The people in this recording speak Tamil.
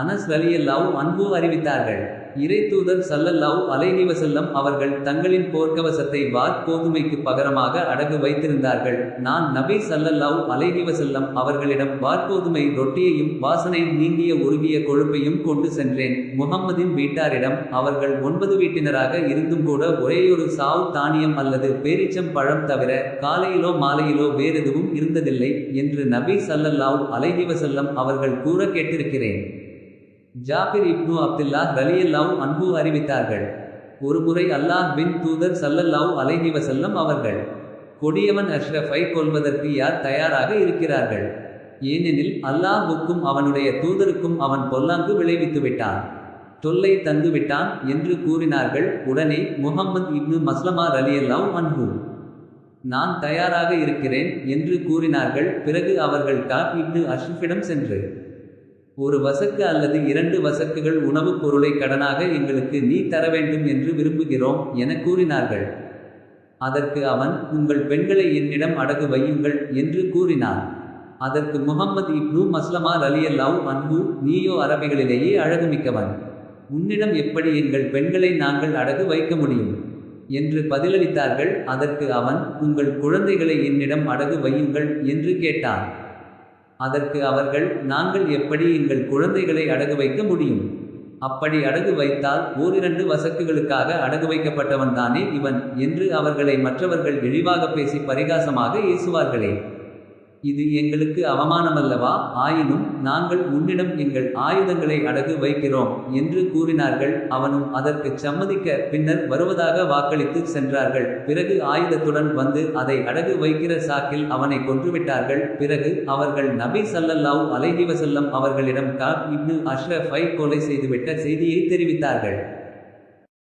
அனஸ் ரலியல்லாஹு அன்பு அறிவித்தார்கள். இறை தூதர் சல்லல்லாவ் வஸல்லம் அவர்கள் தங்களின் போர்க்கவசத்தை வார் கோதுமைக்கு பகரமாக அடகு வைத்திருந்தார்கள். நான் நபி சல்லல்லாவ் அலைஹி வஸல்லம் அவர்களிடம் வார்கோதுமை ரொட்டியையும் வாசனை நீங்கிய உருகிய கொழுப்பையும் கொண்டு சென்றேன். முகம்மதின் வீட்டாரிடம் அவர்கள் ஒன்பது வீட்டினராக இருந்தும் கூட ஒரேயொரு சாவு தானியம் அல்லது பேரிச்சம் பழம் தவிர காலையிலோ மாலையிலோ வேறெதுவும் இருந்ததில்லை என்று நபி சல்லல்லாவ் அலைஹிவசல்லம் அவர்கள் கூற கேட்டிருக்கிறேன். ஜாபிர் இப்னு அப்துல்லா ரலியல்லாஹு அன்பு அறிவித்தார்கள். ஒருமுறை அல்லாஹ் பின் தூதர் சல்லல்லாஹு அலைஹிவசல்லம் அவர்கள் கொடியவன் அஷ்ரஃபை கொள்வதற்கு யார் தயாராக இருக்கிறார்கள்? ஏனெனில் அல்லாஹுக்கும் அவனுடைய தூதருக்கும் அவன் பொல்லாங்கு விளைவித்துவிட்டான் தொல்லை தந்துவிட்டான் என்று கூறினார்கள் உடனே முஹம்மது இப்னு மஸ்லமா ரலியல்லாஹு அன்ஹூ. நான் தயாராக இருக்கிறேன் என்று கூறினார்கள் பிறகு அவர்கள் காப் இப்னு அஷ்ரஃபிடம் சென்று ஒரு வசக்கு அல்லது இரண்டு வசக்குகள் உணவுப் பொருளை கடனாக எங்களுக்கு நீ தர வேண்டும் என்று விரும்புகிறோம் என கூறினார்கள். அதற்கு அவன் உங்கள் பெண்களை என்னிடம் அடகு வையுங்கள் என்று கூறினான். அதற்கு முகம்மது இப்னு மஸ்லமா ரலியல்லாஹு அன்பு நீயோ அரபிகளிலேயே அழகுமிக்கவன். உன்னிடம் எப்படி எங்கள் பெண்களை நாங்கள் அடகு வைக்க முடியும்? என்று பதிலளித்தார்கள். அதற்கு அவன் உங்கள் குழந்தைகளை என்னிடம் அடகு வையுங்கள் என்று கேட்டான். அதற்கு அவர்கள் நாங்கள் எப்படி எங்கள் குழந்தைகளை அடகு வைக்க முடியும்? அப்படி அடகு வைத்தால் ஓரிரண்டு வசக்குகளுக்காக அடகு வைக்கப்பட்டவன் தானே இவன்? என்று அவர்களை மற்றவர்கள் இழிவாக பேசி பரிகாசமாக ஏசுவார்களே. இது எங்களுக்கு அவமானமல்லவா ஆயினும் நாங்கள் உன்னிடம் எங்கள் ஆயுதங்களை அடகு வைக்கிறோம் என்று கூறினார்கள். அவனும் அதற்குச் சம்மதிக்க பின்னர் வருவதாக வாக்களித்து சென்றார்கள். பிறகு ஆயுதத்துடன் வந்து அதை அடகு வைக்கிற சாக்கில் அவனை கொன்றுவிட்டார்கள். பிறகு அவர்கள் நபி ஸல்லல்லாஹு அலைஹிவசல்லம் அவர்களிடம் காப் இப்னு அஷ்ரஃபை கொலை செய்துவிட்ட செய்தியை தெரிவித்தார்கள்.